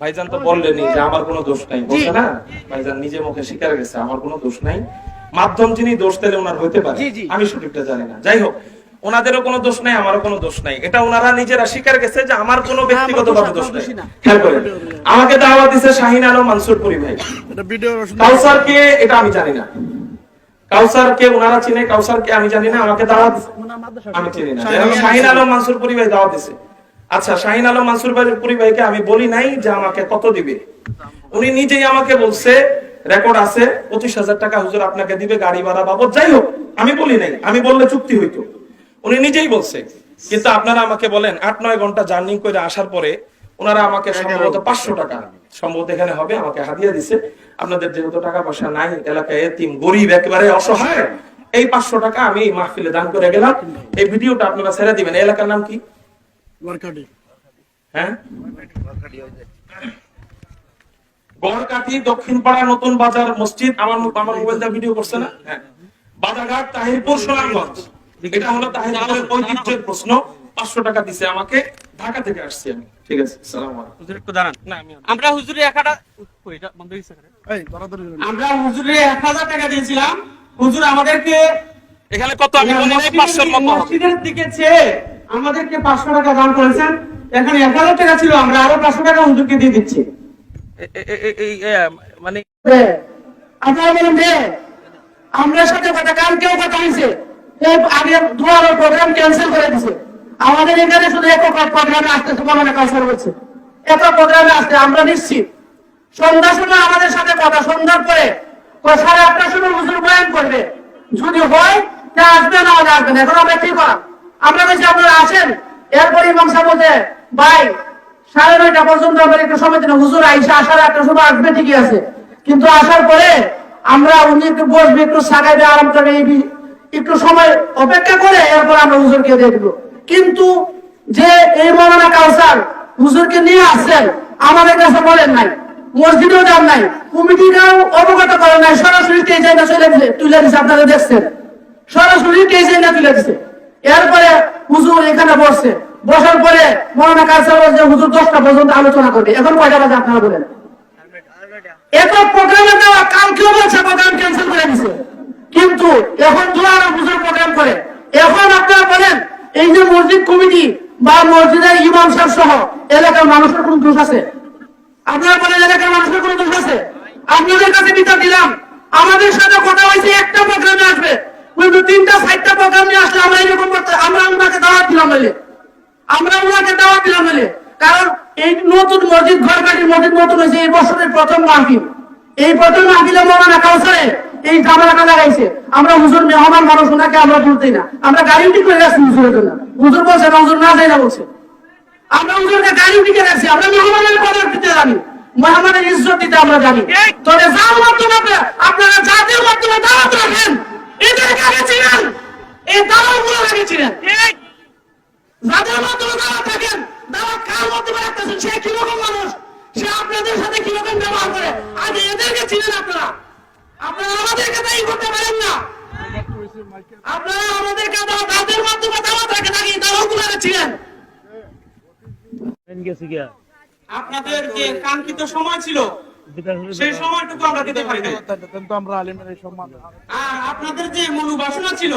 ভাইজান তো বললেনই যে আমার কোনো দোষ নাই। বলছে না? ভাইজান নিজে মুখে স্বীকার গেছে আমার কোনো দোষ নাই। মাধ্যম যিনি দোষ দিলে ওনার হইতে পারে। আমি সঠিকটা জানি না। যাই হোক ওনাদেরও কোনো দোষ নাই আমারও কোনো দোষ নাই। এটা ওনারা নিজেরা স্বীকার গেছে যে আমার কোনো ব্যক্তিগতভাবে দোষ নাই। খেয়াল করেন আমাকে দাওয়াত দিছে শাহিন আলম মানসুরপুরি ভাই। এটা ভিডিও কাউসার কে এটা আমি জানি না। কাউসার কে ওনারা চিনে কাউসার কে আমি জানি না আমাকে দাওয়াত আমি চিনি না। শাহিন আলম মানসুর পুরি ভাই দাওয়াত দিছে। আচ্ছা শাহিন আলম মানসুর ভাই পুরি ভাইকে আমি বলি নাই যে আমাকে কত দিবে। উনি নিজেই আমাকে বলছে রেকর্ড আছে পঁচিশ হাজার টাকা হুজুর আপনাকে দিবে গাড়ি ভাড়া বাবদ। যাই হোক আমি বলি নাই আমি বললে চুক্তি হইতো। উনি নিজেই বলছে কিন্তু আপনারা আমাকে বলেন আট নয় ঘণ্টা জার্নি করে আসার পরে ওনারা আমাকে সম্ভবত পাঁচশো টাকা সম্ভবত এখানে হবে আমাকে হাদিয়া দিছে। আপনাদের যেহেতু টাকা পয়সা নাই এলাকায় এতিম গরিব একেবারে অসহায় এই পাঁচশো টাকা আমি মাহফিলে দান করে গেলাম। এই ভিডিওটা আপনারা ছেড়ে দিবেন। এলাকার নাম কি? ওয়ার্কাটি হ্যাঁ? গড়কাঠি দক্ষিণ পাড়া নতুন বাজার মসজিদ আমার আমার মোবাইল দিয়ে ভিডিও করছে না? হ্যাঁ। বাজারঘাট তাহিরপুর সোনারগঞ্জ। এটা হলো তাহিরপুরের ঐতিহ্যের প্রশ্ন। পাঁচশো টাকা দিছে আমাকে। ঢাকা থেকে আসছি আমি। ঠিক আছে সালাম একটু দাঁড়ান। আমরা হুজুরে এক হাজার আমরা এক টাকা দিয়েছিলাম। হুজুর আমাদেরকে এখানে কত? আমি বলি নাই পাঁচশোর মতো মসজিদের দিকে চেয়ে আমাদেরকে পাঁচশো টাকা দান করেছেন। এখানে এক হাজার টাকা ছিল আমরা আরও পাঁচশো টাকা হুজুরকে দিয়ে দিচ্ছি। মানে আপনারা বলেন যে আমরা সাথে কথা কাল কেউ কথা হয়েছে। আগে দুয়ার প্রোগ্রাম ক্যান্সেল করে দিছে। আমাদের এখানে শুধু একক প্রোগ্রামে আসতেছে মনে কাউসার বলছে একক প্রোগ্রামে আসতে আমরা নিশ্চিত। সন্ধ্যার সময় আমাদের সাথে কথা সন্ধ্যার পরে সাড়ে আটটার সময় হুজুর বয়ান করবে। যদি হয় তা আসবে না আসবে না। এখন আমরা কি করা আমরা বলছি আপনারা আসেন। এরপরে ইমাম সাহেব বলছে ভাই, সাড়ে নয়টা পর্যন্ত আমরা একটু সময় দিন হুজুর আইসা আসার একটা সময় আসবে, ঠিকই আছে। কিন্তু আসার পরে আমরা উনি একটু বসবে, একটু সাগাইবে আরাম এই একটু সময় অপেক্ষা করে এরপর আমরা হুজুরকে দিয়ে দিব। কিন্তু যে এই মৌলানা কাউসার হুজুরকে নিয়ে আসছেন, আমাদের কাছে বলেন নাই, মসজিদেও যান নাই কমিটিটাও অবগত করেন নাই, সরাসরি স্টেজে না চলে তুলে দিছে, আপনারা দেখছেন। সরাসরি স্টেজে না তুলে দিছে। এরপরে হুজুর এখানে বসছে। বসার পরে মৌলানা কাউসার বলছে, হুজুর, দশটা পর্যন্ত আলোচনা করবে। এখন কয়টা বাজে আপনারা বলেন? এত দেওয়া বলছে প্রোগ্রাম ক্যান্সেল করে দিছে। কিন্তু এখন হুজুর প্রোগ্রাম করে। এখন আপনারা বলেন, এই যে মসজিদ কমিটি বা মসজিদের ইমাম সহ এলাকার মানুষের কোন দোষ আছে? আপনারা বলেন, এলাকার মানুষের কোন দোষ আছে? আপনাদের কাছে বিচার দিলাম। আমাদের সাথে কথা হয়েছে, একটা প্রোগ্রামে আসবে। কিন্তু তিনটা, চারটা প্রোগ্রাম নিয়ে আসলে আমরা এরকম করতে আমরা ওনাকে দাওয়াত দিলাম বলে আমরা ওনাকে দাওয়াত দিলাম বলে কারণ এই নতুন মসজিদ ঘরবাড়ির মসজিদ নতুন হয়েছে, এই বছরের প্রথম মাহফিল। এই প্রথম মাহফিলে মৌলানা কাউসারে এই ঝামেলাটা লাগাইছে। আমরা হুজুর মেহমান মানুষ ওনাকে আমরা তুলতেই না। আমরা গাড়ি উঠি করে রাখছি হুজুরের জন্য। হুজুর বলছে, না হুজুর, না যাই না, বলছে। আমরা হুজুরকে গাড়ি উঠে রাখছি আমরা মেহমানের কদর দিতে জানি। মেহমানের ইজ্জত দিতে আমরা জানি। তবে যার মাধ্যমে আপনারা- জাতির মাধ্যমে দাওয়াত রাখেন এদেরকে আগে চিনেন এই দাওয়াতগুলো চিনেন যাদের মাধ্যমে থাকেন দাওয়াত কার মাধ্যমে রাখতেছেন? সে কীরকম মানুষ? সে আপনাদের সাথে কীরকম ব্যবহার করে? আগে এদেরকে চিনেন আপনারা। আপনারা আমাদেরকে করতে পারেন না। আপনারা আমাদেরকে তাদের মাধ্যমে দাওয়াত রাখেন আগে আগে চিনেন। আপনাদের যে কাঙ্ক্ষিত সময় ছিল সেই সময়টুকু আমরা দিতে পারি আমরা আলিমের এই সম্মান। আর আপনাদের যে মূল বাসনা ছিল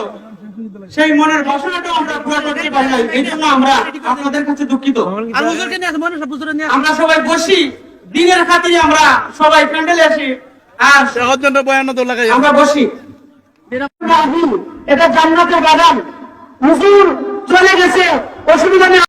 সেই মনের বাসনাটাও আমরা পুরো করতে পারি না এই জন্য আমরা আপনাদের কাছে দুঃখিত। আর হুজুরকে নিয়ে মনে হুজুরে নিয়ে আমরা সবাই বসি দিনের খাতিরে আমরা সবাই প্যান্ডেলে আসি। আর এখন জন্য বয়ান তো লাগাই। আমরা বসি। এটা জান্নাতের বাগান। হুজুর চলে গেছে অসুবিধা নেই।